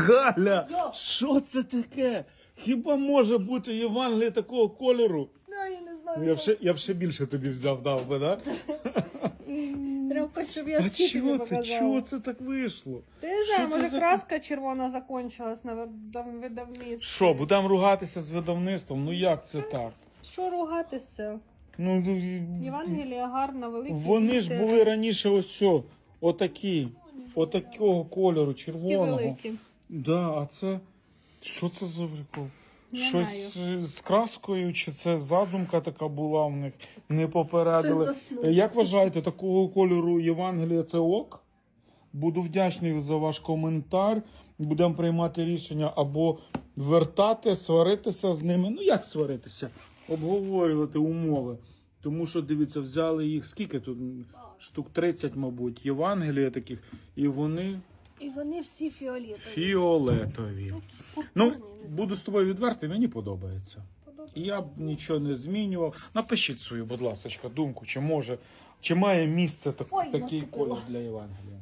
Галя, що це таке? Хіба може бути Євангеліє такого кольору? Да, я не знаю. Ну, я б ще, я б ще більше тобі взяв, дав би, да? Прям хоч, щоб я А всі тобі чого це, показала. чого це так вийшло? Ти не знаю, це може за- краска червона закончилась на видав- видавництві. Що, будемо ругатися з видавництвом? Ну як це так? Що ругатися? Ну, ну, і- Євангелія гарна, великі. вони ж були раніше ось цього, отакі, отакого кольору, червоного. великі. Да, а це. Що це за прикол? Не Щось з краскою, чи це задумка така була в них, не попередили. Як вважаєте, такого кольору Євангелія це ок? Буду вдячний за ваш коментар. Будемо приймати рішення або вертати, сваритися з ними. Ну як сваритися? Обговорювати умови. Тому що, дивіться, взяли їх скільки тут? Штук 30, мабуть, Євангелія таких, і вони І вони всі фіолетові. Фіолетові. Ну, буду з тобою відвертий, мені подобається. І я б нічого не змінював. Напишіть свою, будь ласка, думку, чи може, чи має місце так, Ой, такий наступила. колір для Євангелія.